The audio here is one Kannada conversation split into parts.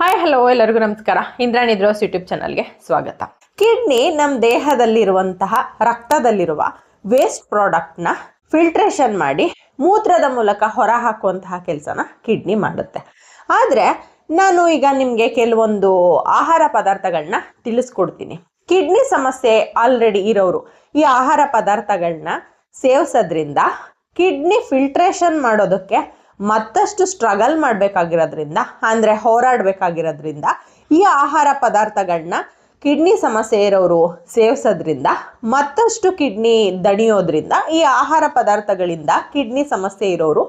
ಹಾಯ್ ಹಲೋ ಎಲ್ಲರಿಗೂ ನಮಸ್ಕಾರ. ಇಂದ್ರಾಣಿ ದ್ರೋಸ್ ಯೂಟ್ಯೂಬ್ ಚಾನಲ್ಗೆ ಸ್ವಾಗತ. ಕಿಡ್ನಿ ನಮ್ಮ ದೇಹದಲ್ಲಿರುವಂತಹ ರಕ್ತದಲ್ಲಿರುವ ವೇಸ್ಟ್ ಪ್ರಾಡಕ್ಟ್ನ ಫಿಲ್ಟ್ರೇಷನ್ ಮಾಡಿ ಮೂತ್ರದ ಮೂಲಕ ಹೊರ ಹಾಕುವಂತಹ ಕೆಲಸನ ಕಿಡ್ನಿ ಮಾಡುತ್ತೆ. ಆದರೆ ನಾನು ಈಗ ನಿಮಗೆ ಕೆಲವೊಂದು ಆಹಾರ ಪದಾರ್ಥಗಳನ್ನ ತಿಳಿಸ್ಕೊಡ್ತೀನಿ. ಕಿಡ್ನಿ ಸಮಸ್ಯೆ ಆಲ್ರೆಡಿ ಇರೋರು ಈ ಆಹಾರ ಪದಾರ್ಥಗಳನ್ನ ಸೇವಿಸೋದ್ರಿಂದ ಕಿಡ್ನಿ ಫಿಲ್ಟ್ರೇಷನ್ ಮಾಡೋದಕ್ಕೆ ಮತ್ತಷ್ಟು ಸ್ಟ್ರಗಲ್ ಮಾಡಬೇಕಾಗಿರೋದ್ರಿಂದ, ಅಂದರೆ ಹೋರಾಡಬೇಕಾಗಿರೋದ್ರಿಂದ, ಈ ಆಹಾರ ಪದಾರ್ಥಗಳನ್ನ ಕಿಡ್ನಿ ಸಮಸ್ಯೆ ಇರೋರು ಸೇವಿಸೋದ್ರಿಂದ, ಮತ್ತಷ್ಟು ಕಿಡ್ನಿ ದಣಿಯೋದ್ರಿಂದ, ಈ ಆಹಾರ ಪದಾರ್ಥಗಳಿಂದ ಕಿಡ್ನಿ ಸಮಸ್ಯೆ ಇರೋರು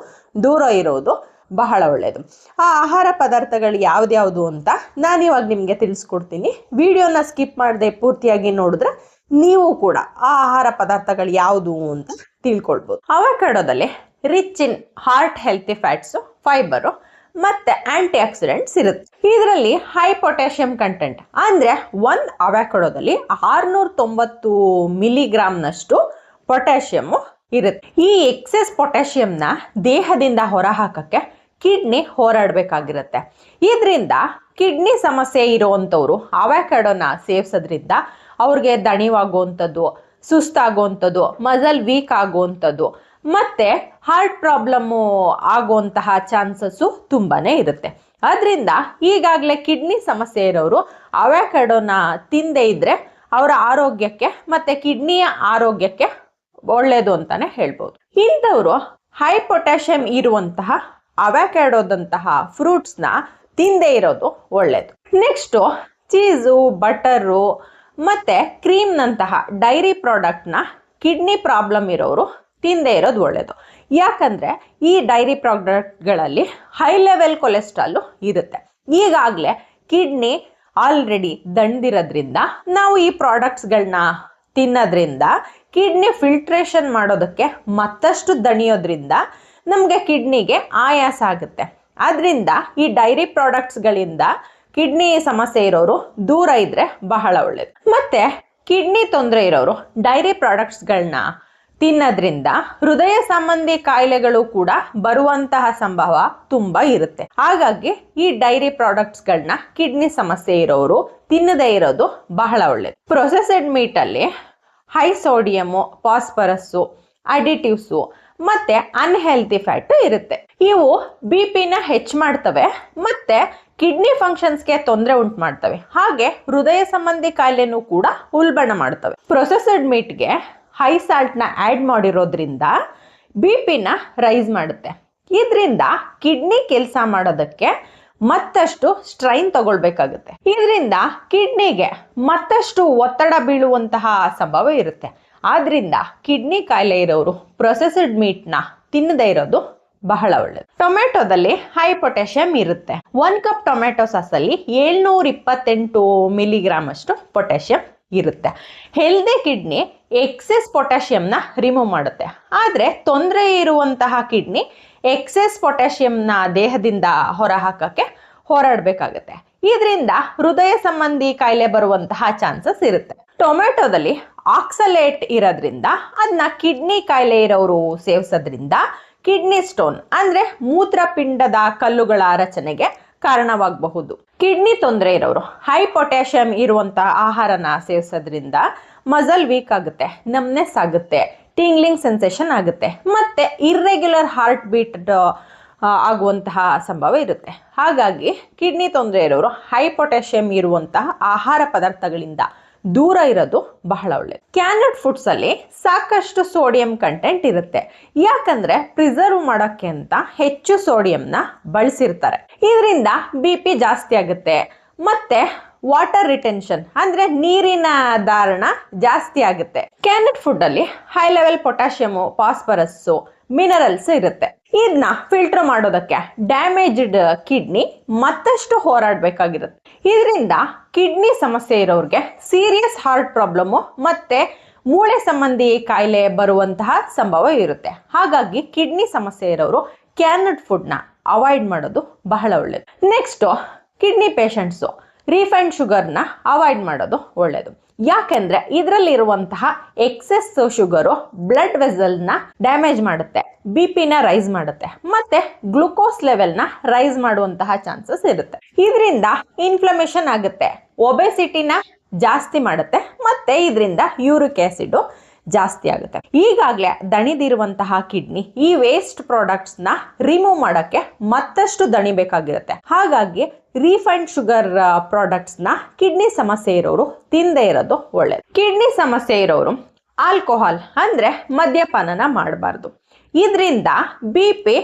ದೂರ ಇರೋದು ಬಹಳ ಒಳ್ಳೆಯದು ಆ ಆಹಾರ ಪದಾರ್ಥಗಳು ಯಾವ್ದ್ಯಾವುದು ಅಂತ ನಾನಿವಾಗ ನಿಮಗೆ ತಿಳಿಸ್ಕೊಡ್ತೀನಿ. ವಿಡಿಯೋನ ಸ್ಕಿಪ್ ಮಾಡದೆ ಪೂರ್ತಿಯಾಗಿ ನೋಡಿದ್ರೆ ನೀವು ಕೂಡ ಆ ಆಹಾರ ಪದಾರ್ಥಗಳು ಯಾವುದು ಅಂತ ತಿಳ್ಕೊಳ್ಬೋದು. ಅವಕಾಡೋದಲ್ಲಿ rich in heart healthy fats fibre ಮತ್ತೆ ಆಂಟಿ ಆಕ್ಸಿಡೆಂಟ್ಸ್ ಇರುತ್ತೆ. ಇದರಲ್ಲಿ ಹೈ ಪೊಟ್ಯಾಷಿಯಂ ಕಂಟೆಂಟ್ ಅಂದ್ರೆ ಒಂದು ಅವಕಾಡೋದಲ್ಲಿ ಆರುನೂರ ತೊಂಬತ್ತು ಮಿಲಿಗ್ರಾಮ್ನಷ್ಟು ಪೊಟ್ಯಾಷಿಯಮ್ಮು ಇರುತ್ತೆ. ಈ ಎಕ್ಸೆಸ್ ಪೊಟ್ಯಾಷಿಯಂನ ದೇಹದಿಂದ ಹೊರಹಾಕಕ್ಕೆ ಕಿಡ್ನಿ ಹೋರಾಡಬೇಕಾಗಿರುತ್ತೆ. ಇದರಿಂದ ಕಿಡ್ನಿ ಸಮಸ್ಯೆ ಇರುವಂಥವ್ರು ಅವ್ಯಾಕಡೋನ ಸೇವಿಸೋದ್ರಿಂದ ಅವ್ರಿಗೆ ದಣಿವಾಗುವಂಥದ್ದು, ಸುಸ್ತಾಗುವಂಥದ್ದು ಮಸಲ್ ವೀಕ್ ಆಗುವಂಥದ್ದು ಮತ್ತೆ ಹಾರ್ಟ್ ಪ್ರಾಬ್ಲಮ್ಮು ಆಗುವಂತಹ ಚಾನ್ಸಸ್ಸು ತುಂಬಾನೇ ಇರುತ್ತೆ. ಅದರಿಂದ ಈಗಾಗಲೇ ಕಿಡ್ನಿ ಸಮಸ್ಯೆ ಇರೋರು ಅವಕಾಡೋನ ತಿಂದೇ ಇದ್ರೆ ಅವರ ಆರೋಗ್ಯಕ್ಕೆ ಮತ್ತೆ ಕಿಡ್ನಿಯ ಆರೋಗ್ಯಕ್ಕೆ ಒಳ್ಳೆಯದು ಅಂತಾನೆ ಹೇಳ್ಬೋದು. ಇಂಥವರು ಹೈ ಪೊಟ್ಯಾಷಿಯಂ ಇರುವಂತಹ ಅವಕ್ಯಾಡೋದಂತಹ ಫ್ರೂಟ್ಸ್ನ ತಿಂದೇ ಇರೋದು ಒಳ್ಳೆಯದು ನೆಕ್ಸ್ಟು ಚೀಸು ಬಟರು ಮತ್ತು ಕ್ರೀಮ್ನಂತಹ ಡೈರಿ ಪ್ರಾಡಕ್ಟ್ನ ಕಿಡ್ನಿ ಪ್ರಾಬ್ಲಮ್ ಇರೋರು ತಿಂದೇ ಇರೋದು ಒಳ್ಳೆಯದು ಯಾಕಂದರೆ ಈ ಡೈರಿ ಪ್ರಾಡಕ್ಟ್ಗಳಲ್ಲಿ ಹೈ ಲೆವೆಲ್ ಕೊಲೆಸ್ಟ್ರಾಲು ಇರುತ್ತೆ. ಈಗಾಗಲೇ ಕಿಡ್ನಿ ಆಲ್ರೆಡಿ ದಂಡಿರೋದ್ರಿಂದ ನಾವು ಈ ಪ್ರಾಡಕ್ಟ್ಸ್ಗಳನ್ನ ತಿನ್ನೋದ್ರಿಂದ ಕಿಡ್ನಿ ಫಿಲ್ಟ್ರೇಷನ್ ಮಾಡೋದಕ್ಕೆ ಮತ್ತಷ್ಟು ದಣಿಯೋದ್ರಿಂದ ನಮಗೆ ಕಿಡ್ನಿಗೆ ಆಯಾಸ ಆಗುತ್ತೆ. ಅದರಿಂದ ಈ ಡೈರಿ ಪ್ರಾಡಕ್ಟ್ಸ್ಗಳಿಂದ ಕಿಡ್ನಿ ಸಮಸ್ಯೆ ಇರೋರು ದೂರ ಇದ್ರೆ ಬಹಳ ಒಳ್ಳೇದು. ಮತ್ತೆ ಕಿಡ್ನಿ ತೊಂದರೆ ಇರೋರು ಡೈರಿ ಪ್ರಾಡಕ್ಟ್ಸ್ಗಳನ್ನ ತಿನ್ನೋದ್ರಿಂದ ಹೃದಯ ಸಂಬಂಧಿ ಕಾಯಿಲೆಗಳು ಕೂಡ ಬರುವಂತಹ ಸಂಭವ ತುಂಬಾ ಇರುತ್ತೆ. ಹಾಗಾಗಿ ಈ ಡೈರಿ ಪ್ರಾಡಕ್ಟ್ಸ್ಗಳನ್ನ ಕಿಡ್ನಿ ಸಮಸ್ಯೆ ಇರೋರು ತಿನ್ನದೇ ಇರೋದು ಬಹಳ ಒಳ್ಳೇದು. ಪ್ರೊಸೆಸೆಡ್ ಮೀಟಲ್ಲಿ ಹೈ ಸೋಡಿಯಮು ಫಾಸ್ಫರಸ್ಸು ಅಡಿಟಿವ್ಸು ಮತ್ತೆ ಅನ್ಹೆಲ್ತಿ ಫ್ಯಾಟ್ ಇರುತ್ತೆ. ಇವು ಬಿ ಪಿನ ಹೆಚ್ಚು ಮಾಡ್ತವೆ ಮತ್ತೆ ಕಿಡ್ನಿ ಫಂಕ್ಷನ್ಸ್ಗೆ ತೊಂದರೆ ಉಂಟು ಮಾಡ್ತವೆ. ಹಾಗೆ ಹೃದಯ ಸಂಬಂಧಿ ಕಾಯಿಲೆನೂ ಕೂಡ ಉಲ್ಬಣ ಮಾಡ್ತವೆ. ಪ್ರೊಸೆಸಡ್ ಮೀಟ್ಗೆ ಹೈ ಸಾಲ್ಟ್ನ ಆ್ಯಡ್ ಮಾಡಿರೋದ್ರಿಂದ ಬಿ ಪಿನ ರೈಸ್ ಮಾಡುತ್ತೆ. ಇದರಿಂದ ಕಿಡ್ನಿ ಕೆಲಸ ಮಾಡೋದಕ್ಕೆ ಮತ್ತಷ್ಟು ಸ್ಟ್ರೈನ್ ತಗೊಳ್ಬೇಕಾಗುತ್ತೆ. ಇದರಿಂದ ಕಿಡ್ನಿಗೆ ಮತ್ತಷ್ಟು ಒತ್ತಡ ಬೀಳುವಂತಹ ಸಂಭವ ಇರುತ್ತೆ. ಆದ್ರಿಂದ ಕಿಡ್ನಿ ಕಾಯಿಲೆ ಇರೋರು ಪ್ರೊಸೆಸ್ಡ್ ಮೀಟ್ನ ತಿನ್ನದೇ ಇರೋದು ಬಹಳ ಒಳ್ಳೆಯದು ಟೊಮೆಟೊದಲ್ಲಿ ಹೈ ಪೊಟ್ಯಾಷಿಯಂ ಇರುತ್ತೆ. ಒನ್ ಕಪ್ ಟೊಮೆಟೊ ಸಾಸಲ್ಲಿ ಏಳ್ನೂರ ಇಪ್ಪತ್ತೆಂಟು ಮಿಲಿಗ್ರಾಮ್ ಅಷ್ಟು ಪೊಟ್ಯಾಷಿಯಂ ಇರುತ್ತೆ. ಹೆಲ್ದಿ ಕಿಡ್ನಿ ಎಕ್ಸೆಸ್ ಪೊಟ್ಯಾಷಿಯಂನ ರಿಮೂವ್ ಮಾಡುತ್ತೆ. ಆದರೆ ತೊಂದರೆ ಇರುವಂತಹ ಕಿಡ್ನಿ ಎಕ್ಸೆಸ್ ಪೊಟ್ಯಾಷಿಯಂನ ದೇಹದಿಂದ ಹೊರಹಾಕಕ್ಕೆ ಹೋರಾಡಬೇಕಾಗತ್ತೆ. ಇದರಿಂದ ಹೃದಯ ಸಂಬಂಧಿ ಕಾಯಿಲೆ ಬರುವಂತಹ ಚಾನ್ಸಸ್ ಇರುತ್ತೆ. ಟೊಮೆಟೊದಲ್ಲಿ ಆಕ್ಸಲೇಟ್ ಇರೋದ್ರಿಂದ ಅದನ್ನ ಕಿಡ್ನಿ ಕಾಯಿಲೆ ಇರೋರು ಸೇವಿಸೋದ್ರಿಂದ ಕಿಡ್ನಿ ಸ್ಟೋನ್ ಅಂದರೆ ಮೂತ್ರಪಿಂಡದ ಕಲ್ಲುಗಳ ರಚನೆಗೆ ಕಾರಣವಾಗಬಹುದು. ಕಿಡ್ನಿ ತೊಂದರೆ ಇರೋರು ಹೈ ಪೊಟ್ಯಾಷಿಯಂ ಇರುವಂತಹ ಆಹಾರನ ಸೇವಿಸೋದ್ರಿಂದ ಮಸಲ್ ವೀಕ್ ಆಗುತ್ತೆ ನಮ್ನೆಸ್ ಆಗುತ್ತೆ ಟಿಂಗ್ಲಿಂಗ್ ಸೆನ್ಸೇಷನ್ ಆಗುತ್ತೆ, ಮತ್ತೆ ಇರ್ರೆಗ್ಯುಲರ್ ಹಾರ್ಟ್ ಬೀಟ್ ಆಗುವಂತಹ ಸಂಭವ ಇರುತ್ತೆ. ಹಾಗಾಗಿ ಕಿಡ್ನಿ ತೊಂದರೆ ಇರೋರು ಹೈ ಪೊಟ್ಯಾಷಿಯಂ ಇರುವಂತಹ ಆಹಾರ ಪದಾರ್ಥಗಳಿಂದ ದೂರ ಇರೋದು ಬಹಳ ಒಳ್ಳೆಯದು ಕ್ಯಾನ್ಡ್ ಫುಡ್ಸ್ ಅಲ್ಲಿ ಸಾಕಷ್ಟು ಸೋಡಿಯಂ ಕಂಟೆಂಟ್ ಇರುತ್ತೆ. ಯಾಕಂದ್ರೆ ಪ್ರಿಸರ್ವ್ ಮಾಡೋಕ್ಕೆ ಅಂತ ಹೆಚ್ಚು ಸೋಡಿಯಂನ ಬಳಸಿರ್ತಾರೆ. ಇದರಿಂದ ಬಿ ಪಿ ಜಾಸ್ತಿ ಆಗುತ್ತೆ. ಮತ್ತೆ ವಾಟರ್ ರಿಟೆನ್ಷನ್ ಅಂದ್ರೆ ನೀರಿನ ಧಾರಣ ಜಾಸ್ತಿ ಆಗುತ್ತೆ. ಕ್ಯಾನ್ಡ್ ಫುಡ್ ಅಲ್ಲಿ high level potassium phosphorus minerals ಇರುತ್ತೆ. ಇದನ್ನ ಫಿಲ್ಟರ್ ಮಾಡೋದಕ್ಕೆ ಡ್ಯಾಮೇಜ್ಡ್ ಕಿಡ್ನಿ ಮತ್ತಷ್ಟು ಹೋರಾಡಬೇಕಾಗಿರುತ್ತೆ. ಇದರಿಂದ ಕಿಡ್ನಿ ಸಮಸ್ಯೆ ಇರೋರಿಗೆ ಸೀರಿಯಸ್ ಹಾರ್ಟ್ ಪ್ರಾಬ್ಲಮ್ಮು ಮತ್ತೆ ಮೂಳೆ ಸಂಬಂಧಿ ಕಾಯಿಲೆ ಬರುವಂತಹ ಸಂಭವ ಇರುತ್ತೆ. ಹಾಗಾಗಿ ಕಿಡ್ನಿ ಸಮಸ್ಯೆ ಇರೋರು ಕ್ಯಾನಡ್ ಫುಡ್ನ ಅವಾಯ್ಡ್ ಮಾಡೋದು ಬಹಳ ಒಳ್ಳೆಯದು ನೆಕ್ಸ್ಟು ಕಿಡ್ನಿ ಪೇಷಂಟ್ಸು ರೀಫೈಂಡ್ ಶುಗರ್ನ ಅವಾಯ್ಡ್ ಮಾಡೋದು ಒಳ್ಳೆಯದು ಯಾಕೆಂದ್ರೆ ಇದರಲ್ಲಿರುವಂತಹ ಎಕ್ಸೆಸ್ ಶುಗರು ಬ್ಲಡ್ ವೆಸಲ್ನ ಡ್ಯಾಮೇಜ್ ಮಾಡುತ್ತೆ ಬಿ ಪಿನ ರೈಸ್ ಮಾಡುತ್ತೆ, ಮತ್ತೆ ಗ್ಲುಕೋಸ್ ಲೆವೆಲ್ನ ರೈಸ್ ಮಾಡುವಂತಹ ಚಾನ್ಸಸ್ ಇರುತ್ತೆ. ಇದರಿಂದ ಇನ್ಫ್ಲಮೇಷನ್ ಆಗುತ್ತೆ ಒಬೆಸಿಟಿನ ಜಾಸ್ತಿ ಮಾಡುತ್ತೆ, ಮತ್ತೆ ಇದರಿಂದ ಯೂರಿಕ್ ಆಸಿಡ್ ಜಾಸ್ತಿ ಆಗುತ್ತೆ. ಈಗಾಗಲೇ ದಣಿದಿರುವಂತಹ ಕಿಡ್ನಿ ಈ ವೇಸ್ಟ್ ಪ್ರಾಡಕ್ಟ್ಸ್ನ ರಿಮೂವ್ ಮಾಡೋಕ್ಕೆ ಮತ್ತಷ್ಟು ದಣಿ ಬೇಕಾಗಿರುತ್ತೆ. ಹಾಗಾಗಿ ರೀಫೈಂಡ್ ಶುಗರ್ ಪ್ರಾಡಕ್ಟ್ಸ್ನ ಕಿಡ್ನಿ ಸಮಸ್ಯೆ ಇರೋರು ತಿಂದೇ ಇರೋದು ಒಳ್ಳೇದು. ಕಿಡ್ನಿ ಸಮಸ್ಯೆ ಇರೋರು ಆಲ್ಕೋಹಾಲ್ ಅಂದ್ರೆ ಮದ್ಯಪಾನನ ಮಾಡಬಾರ್ದು. ಇದರಿಂದ ಬಿ ಪಿ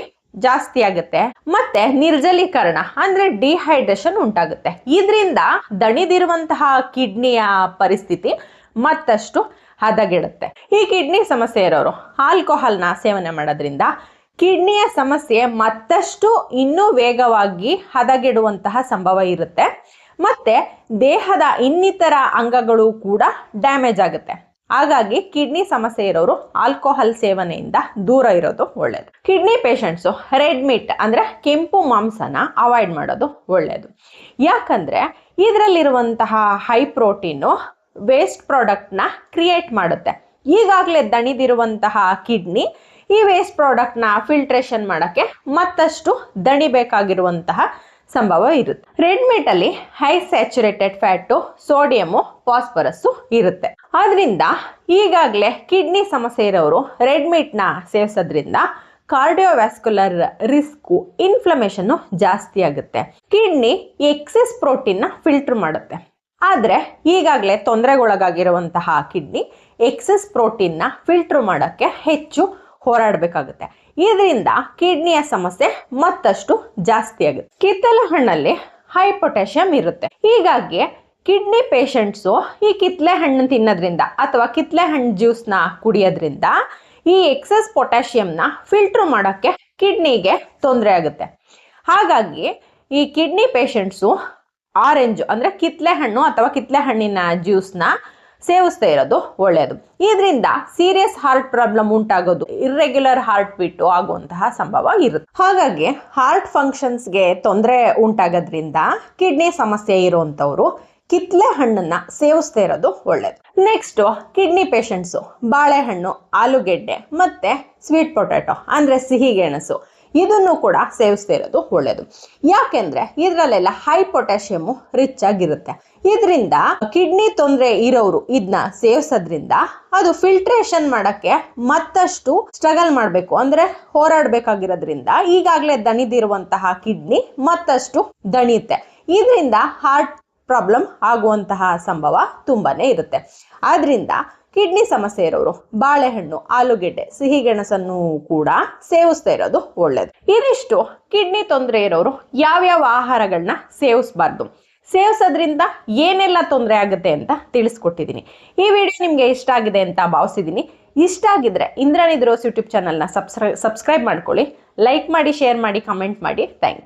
ಜಾಸ್ತಿ ಆಗುತ್ತೆ ಮತ್ತೆ ನಿರ್ಜಲೀಕರಣ ಅಂದ್ರೆ ಡಿಹೈಡ್ರೇಷನ್ ಉಂಟಾಗುತ್ತೆ. ಇದರಿಂದ ದಣಿದಿರುವಂತಹ ಕಿಡ್ನಿಯ ಪರಿಸ್ಥಿತಿ ಮತ್ತಷ್ಟು ಹದಗೆಡುತ್ತೆ. ಈ ಕಿಡ್ನಿ ಸಮಸ್ಯೆ ಇರೋರು ಆಲ್ಕೋಹಾಲ್ನ ಸೇವನೆ ಮಾಡೋದ್ರಿಂದ ಕಿಡ್ನಿಯ ಸಮಸ್ಯೆ ಮತ್ತಷ್ಟು ಇನ್ನೂ ವೇಗವಾಗಿ ಹದಗೆಡುವಂತಹ ಸಂಭವ ಇರುತ್ತೆ. ಮತ್ತೆ ದೇಹದ ಇನ್ನಿತರ ಅಂಗಗಳು ಕೂಡ ಡ್ಯಾಮೇಜ್ ಆಗುತ್ತೆ. ಹಾಗಾಗಿ ಕಿಡ್ನಿ ಸಮಸ್ಯೆ ಇರೋರು ಆಲ್ಕೋಹಾಲ್ ಸೇವನೆಯಿಂದ ದೂರ ಇರೋದು ಒಳ್ಳೆಯದು ಕಿಡ್ನಿ ಪೇಷಂಟ್ಸು ರೆಡ್ ಮೀಟ್ ಅಂದ್ರೆ ಕೆಂಪು ಮಾಂಸನ ಅವಾಯ್ಡ್ ಮಾಡೋದು ಒಳ್ಳೆಯದು ಯಾಕಂದ್ರೆ ಇದರಲ್ಲಿರುವಂತಹ ಹೈ ಪ್ರೋಟೀನು ವೇಸ್ಟ್ ಪ್ರಾಡಕ್ಟ್ನ ಕ್ರಿಯೇಟ್ ಮಾಡುತ್ತೆ. ಈಗಾಗಲೇ ದಣಿದಿರುವಂತಹ ಕಿಡ್ನಿ ಈ ವೇಸ್ಟ್ ಪ್ರಾಡಕ್ಟ್ನ ಫಿಲ್ಟ್ರೇಷನ್ ಮಾಡೋಕ್ಕೆ ಮತ್ತಷ್ಟು ದಣಿಬೇಕಾಗಿರುವಂತಹ ಸಂಭವ ಇರುತ್ತೆ. ರೆಡ್ ಮೀಟ್ ಅಲ್ಲಿ high saturated fat sodium phosphorus ಇರುತ್ತೆ. ಆದ್ರಿಂದ ಈಗಾಗಲೇ ಕಿಡ್ನಿ ಸಮಸ್ಯೆ ಇರೋರು ರೆಡ್ ಮೀಟ್ನ ಸೇವಿಸೋದ್ರಿಂದ ಕಾರ್ಡಿಯೋವ್ಯಾಸ್ಕುಲರ್ ರಿಸ್ಕು ಇನ್ಫ್ಲಮೇಷನ್ನು ಜಾಸ್ತಿ ಆಗುತ್ತೆ. ಕಿಡ್ನಿ ಎಕ್ಸೆಸ್ ಪ್ರೋಟೀನ್ನ ಫಿಲ್ಟರ್ ಮಾಡುತ್ತೆ. ಆದರೆ ಈಗಾಗಲೇ ತೊಂದರೆಗೊಳಗಾಗಿರುವಂತಹ ಕಿಡ್ನಿ ಎಕ್ಸೆಸ್ ಪ್ರೋಟೀನ್ನ ಫಿಲ್ಟರ್ ಮಾಡೋಕ್ಕೆ ಹೆಚ್ಚು ಹೋರಾಡಬೇಕಾಗುತ್ತೆ. ಇದರಿಂದ ಕಿಡ್ನಿಯ ಸಮಸ್ಯೆ ಮತ್ತಷ್ಟು ಜಾಸ್ತಿ ಆಗುತ್ತೆ. ಕಿತ್ತಲೆ ಹಣ್ಣಲ್ಲಿ ಹೈ ಪೊಟ್ಯಾಷಿಯಂ ಇರುತ್ತೆ. ಹೀಗಾಗಿ ಕಿಡ್ನಿ ಪೇಷಂಟ್ಸು ಈ ಕಿತ್ತಲೆ ಹಣ್ಣು ತಿನ್ನೋದ್ರಿಂದ ಅಥವಾ ಕಿತ್ತಲೆ ಹಣ್ಣು ಜ್ಯೂಸ್ನ ಕುಡಿಯೋದ್ರಿಂದ ಈ ಎಕ್ಸಸ್ ಪೊಟ್ಯಾಷಿಯಂನ ಫಿಲ್ಟರ್ ಮಾಡೋಕ್ಕೆ ಕಿಡ್ನಿಗೆ ತೊಂದರೆ ಆಗುತ್ತೆ. ಹಾಗಾಗಿ ಈ ಕಿಡ್ನಿ ಪೇಷಂಟ್ಸು ಆರೆಂಜ್ ಅಂದ್ರೆ ಕಿತ್ಲೆ ಹಣ್ಣು ಅಥವಾ ಕಿತ್ಲೆ ಹಣ್ಣಿನ ಜ್ಯೂಸ್ನ ಸೇವಿಸ್ತಾ ಇರೋದು ಒಳ್ಳೆಯದು ಇದರಿಂದ ಸೀರಿಯಸ್ ಹಾರ್ಟ್ ಪ್ರಾಬ್ಲಮ್ ಉಂಟಾಗೋದು ಇರ್ರೆಗ್ಯುಲರ್ ಹಾರ್ಟ್ ಬಿಟ್ಟು ಆಗುವಂತಹ ಸಂಭವ ಇರುತ್ತೆ. ಹಾಗಾಗಿ ಹಾರ್ಟ್ ಫಂಕ್ಷನ್ಸ್ಗೆ ತೊಂದರೆ ಉಂಟಾಗೋದ್ರಿಂದ ಕಿಡ್ನಿ ಸಮಸ್ಯೆ ಇರುವಂಥವ್ರು ಕಿತ್ಲೆ ಹಣ್ಣನ್ನ ಸೇವಿಸ್ತಾ ಇರೋದು ಒಳ್ಳೇದು. ನೆಕ್ಸ್ಟ್ ಕಿಡ್ನಿ ಪೇಷಂಟ್ಸು ಬಾಳೆಹಣ್ಣು, ಆಲೂಗೆಡ್ಡೆ ಮತ್ತೆ ಸ್ವೀಟ್ ಪೊಟ್ಯಾಟೊ ಅಂದ್ರೆ ಸಿಹಿ ಗೆಣಸು ಇದನ್ನು ಕೂಡ ಸೇವಿಸ್ತಾ ಇರೋದು ಒಳ್ಳೆಯದು ಯಾಕೆಂದ್ರೆ ಇದರಲ್ಲೆಲ್ಲ ಹೈ ಪೊಟ್ಯಾಷಿಯಮು ರಿಚ್ ಆಗಿರುತ್ತೆ. ಇದರಿಂದ ಕಿಡ್ನಿ ತೊಂದರೆ ಇರೋರು ಇದನ್ನ ಸೇವಿಸೋದ್ರಿಂದ ಅದು ಫಿಲ್ಟ್ರೇಷನ್ ಮಾಡಕ್ಕೆ ಮತ್ತಷ್ಟು ಸ್ಟ್ರಗಲ್ ಮಾಡಬೇಕು. ಅಂದ್ರೆ ಹೋರಾಡಬೇಕಾಗಿರೋದ್ರಿಂದ ಈಗಾಗಲೇ ದಣಿದಿರುವಂತಹ ಕಿಡ್ನಿ ಮತ್ತಷ್ಟು ದಣಿಯುತ್ತೆ. ಇದರಿಂದ ಹಾರ್ಟ್ ಪ್ರಾಬ್ಲಮ್ ಆಗುವಂತಹ ಸಂಭವ ತುಂಬಾನೇ ಇರುತ್ತೆ. ಆದ್ರಿಂದ ಕಿಡ್ನಿ ಸಮಸ್ಯೆ ಇರೋರು, ಬಾಳೆಹಣ್ಣು, ಆಲೂಗೆಡ್ಡೆ ಸಿಹಿ ಗೆಣಸನ್ನು ಕೂಡ ಸೇವಿಸ್ತಾ ಇರೋದು ಒಳ್ಳೇದು. ಇದಿಷ್ಟು ಕಿಡ್ನಿ ತೊಂದರೆ ಇರೋರು ಯಾವ್ಯಾವ ಆಹಾರಗಳನ್ನ ಸೇವಿಸಬಾರ್ದು, ಸೇವಿಸೋದ್ರಿಂದ ಏನೆಲ್ಲ ತೊಂದರೆ ಆಗುತ್ತೆ ಅಂತ ತಿಳಿಸ್ಕೊಟ್ಟಿದ್ದೀನಿ. ಈ ವಿಡಿಯೋ ನಿಮಗೆ ಇಷ್ಟ ಆಗಿದೆ ಅಂತ ಭಾವಿಸಿದ್ದೀನಿ. ಇಷ್ಟ ಆಗಿದ್ರೆ ಇಂದ್ರಾನಿದ್ ದ್ರೋಸ್ ಯೂಟ್ಯೂಬ್ ಚಾನಲ್ನ ಸಬ್ಸ್ಕ್ರೈ, ಸಬ್ಸ್ಕ್ರೈಬ್ ಮಾಡ್ಕೊಳ್ಳಿ, ಲೈಕ್ ಮಾಡಿ, ಶೇರ್ ಮಾಡಿ, ಕಮೆಂಟ್ ಮಾಡಿ. ಥ್ಯಾಂಕ್